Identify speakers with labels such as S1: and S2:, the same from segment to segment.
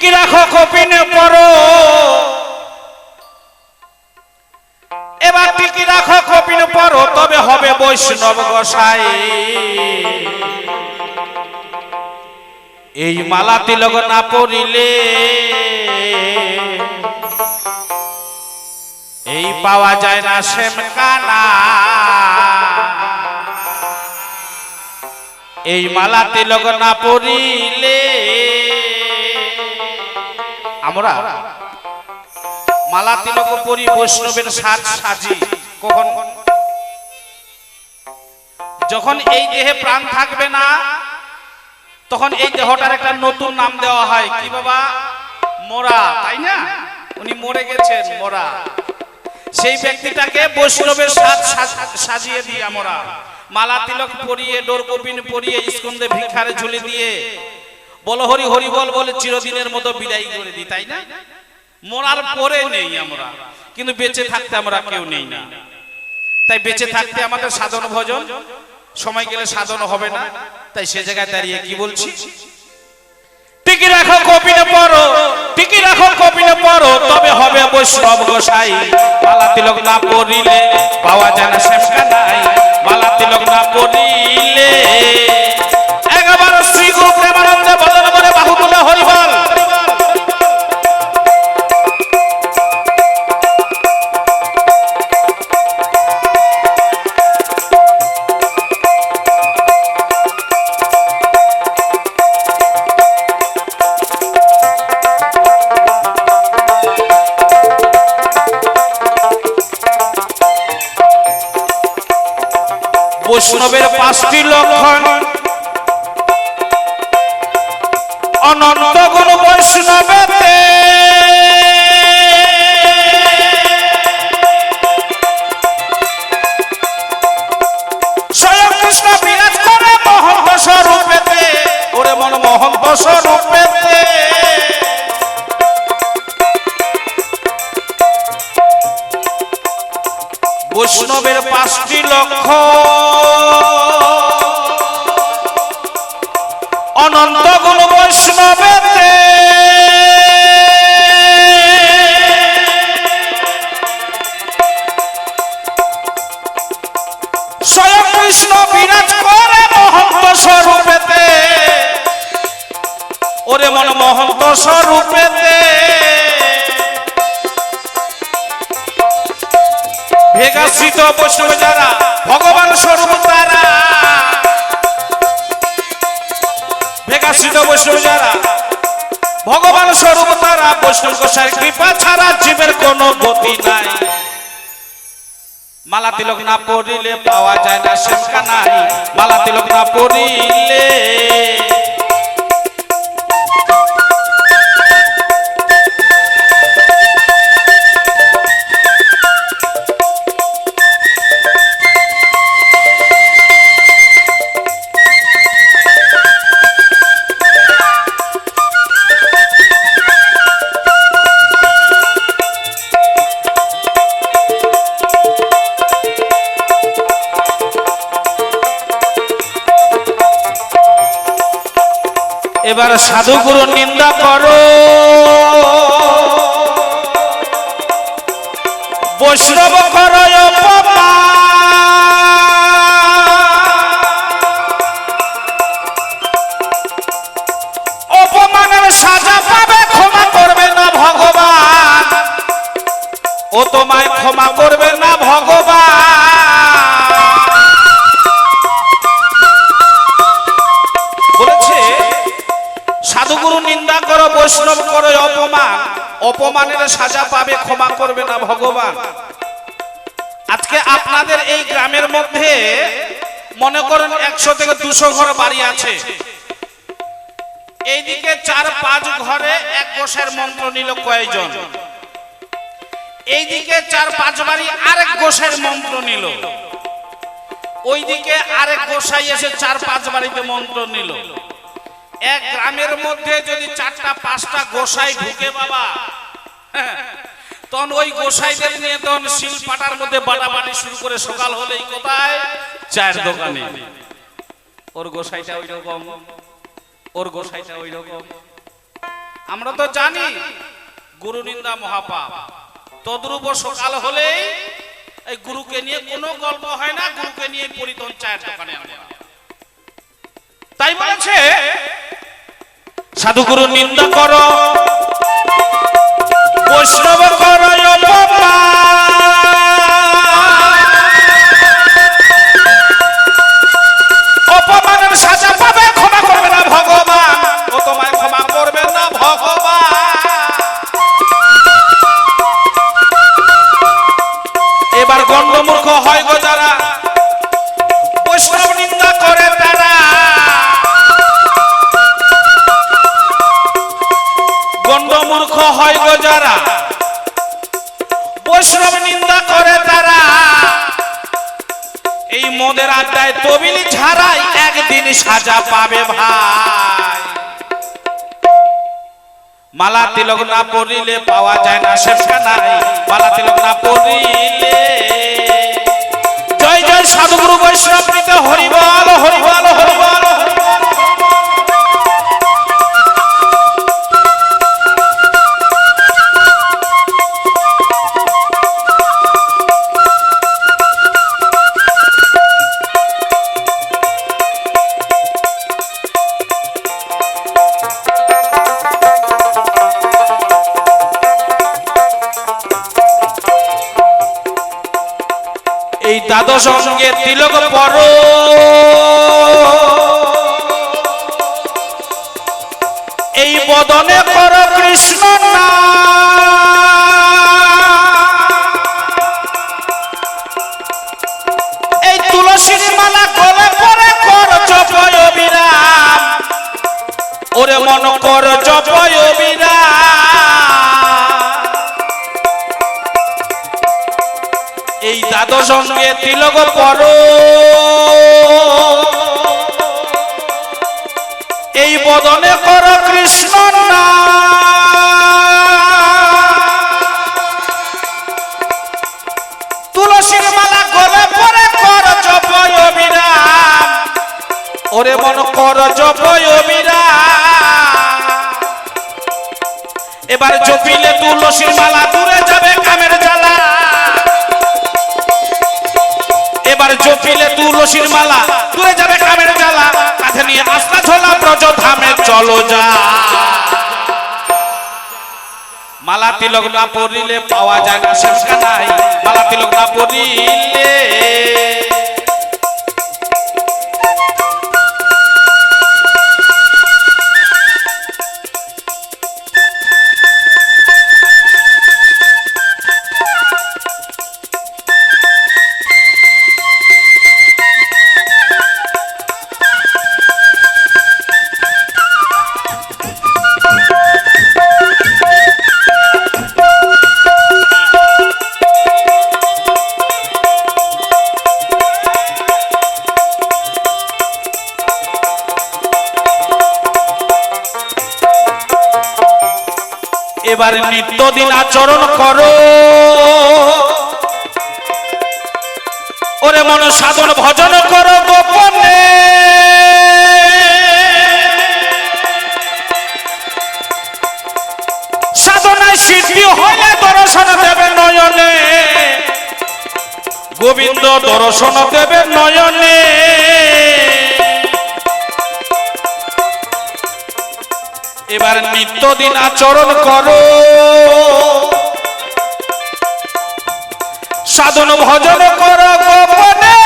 S1: টিকি রাখো কপিনে পড়ো এবার টিকি রাখো কপিনে পড়ো তবে হবে বৈষ্ণব গোসাই। এই মালা তিলক না পড়িলে, এই পাওয়া যায় না শ্যামকানা এই মালা তিলক না পড়িলে আমরা মালা তিলক পরি বৈষ্ণবের সাজ সাজি কখন? যখন এই দেহে প্রাণ থাকবে না, তখন এই দেহটার একটা নতুন নাম দেওয়া হয়। কি বাবা? মোরা, তাই না? উনি মরে গেছেন, মোরা। সেই ব্যক্তিটাকে বৈষ্ণবের সাজ সাজ- সাজিয়ে দিই আমরা মালা তিলক পরিয়ে ডোর ডোরকপিন পরিয়ে স্কন্দে ভিক্ষারে ঝুলি দিয়ে বল হরি হরি বল বলে চিরদিনের মতো বিদায় করে দিই, তাই না? মরার পরে নেই আমরা, কিন্তু বেঁচে থাকতে আমরা কেউ নেই না। তাই বেঁচে থাকতে আমাদের সাধন ভজন, সময় গেলে সাধন হবে না, তাই সে জায়গায় দাঁড়িয়ে কি বলছি? টিকি রাখো কপিনে পড়ো টিকি রাখো কপিনে পড়ো তবে হবে বৈষ্ণব গোসাই। মালা তিলক না পড়িলে পাওয়া যায় না শেষকা নাই মালা তিলক না পড়িলে বৈষ্ণবের পাঁচটি লক্ষণ। অনন্ত গুণ বৈষ্ণবেতে। মন বৈষ্ণবের পাঁচটি লক্ষ্য ভগবান স্বরূপ তারা। বৈষ্ণব গোসাই কৃপা ছাড়া জীবের কোনো গতি নাই। মালা তিলক না পড়িলে পাওয়া যায় না শেষকা নাই। মালা তিলক না পড়িলে এবার সাধুগুরু নিন্দা করো। বৈষ্ণব করো অপমানের সাজা পাবে, ক্ষমা করবে না ভগবান। ও তোমায় ক্ষমা করবে না ভগবান। বৈষ্ণব করো অপমান। অপমানের সাজা পাবে, ক্ষমা করবে না ভগবান। আজকে আপনাদের এই গ্রামের মধ্যে মনে করেন একশো থেকে দুশো ঘর বাড়ি আছে। এইদিকে চার পাঁচ ঘরে এক গোসাইয়ের মন্ত্র নিল কয়েকজন। এইদিকে চার পাঁচ বাড়ি আরেক গোসাইয়ের মন্ত্র নিল। ওইদিকে আরেক গোসাই এসে চার পাঁচ বাড়িতে মন্ত্র নিল। এক গ্রামের মধ্যে যদি চারটা পাঁচটা গোসাই ঢুকে বাবা। হ্যাঁ, তখন ওই গোসাইদের নিয়ে তখন মধ্যে শুরু করে সকাল হলেই কোথায়? চায়ের দোকানে। ওর গোসাইটা ওই রকম ওর গোসাইটা ওই রকম আমরা তো জানি গুরু নিন্দা মহাপাপ। তদ্রূপ সকাল হলেই এই গুরুকে নিয়ে কোনো গল্প হয় না গুরুকে নিয়ে পরিতন চায়ের দোকানে আমরা। তাই বলেছে সাধুগুরু নিন্দা করো। বৈষ্ণব করো অপমানের সাজা পাবে, ক্ষমা করবে না ভগবান। ও তোমায় ক্ষমা করবে না ভগবান। এবার গণ্ডমূর্খ হয় গো যারা। এই আড্ডায় তবিলি ছাড়াই একদিন সাজা পাবে ভাই। মালা তিলক না পড়িলে পাওয়া যায় না শেষা নাই মালা তিলক না পড়িলে জয় জয় সাধুগুরু বৈষ্ণব হরিবল হরিবল হরিবল। এই সঙ্গে তিলক পর। এই বদনে কর কৃষ্ণ এই তিলক পর। এই বদনে কর কৃষ্ণ তুলসীর মালা গলে পরে কর জপয় অবিরাম। ওরে মন কর জপয় অবিরাম। এবার জপিলে তুলসীর মালা দূরে যাবে কামের জ্বালা। এবার জপিলে তুলসীর মালা দূরে যাবে কামের জ্বালা কাঁধে নিয়ে আস্তা ছোলা ব্রজ ধামে চলো যা। মালা তিলক না পড়িলে পাওয়া যায় না শেষ নাই মালা তিলক না পড়িলে এবার নিত্যদিন আচরণ করো। ওরে মন সাধন ভজন করো গোপনে। সাধনায় সিদ্ধি হলে দর্শন দেবে নয়নে। গোবিন্দ দর্শন দেবে নয়নে। নিত্যদিন আচরণ করো। সাধন ভজন করো গোপনে।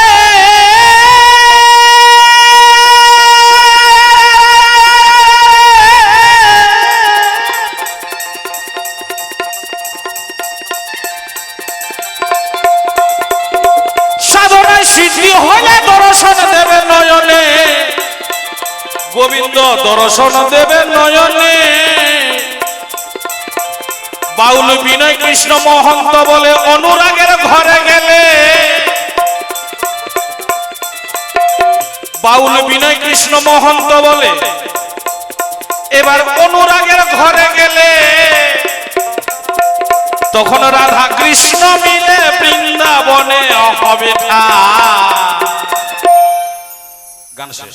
S1: সাধনায় সিদ্ধি হলে দর্শন দেবে নয়নে। গোবিন্দ দর্শন দেবে নয়নে। বাউল বিনয় কৃষ্ণ মহন্ত বলে অনুরাগের ঘরে গেলে। বাউল বিনয় কৃষ্ণ মহন্ত বলে, এবার অনুরাগের ঘরে গেলে। তখন রাধা কৃষ্ণ মিলে বৃন্দাবনে হবে। গান শেষ।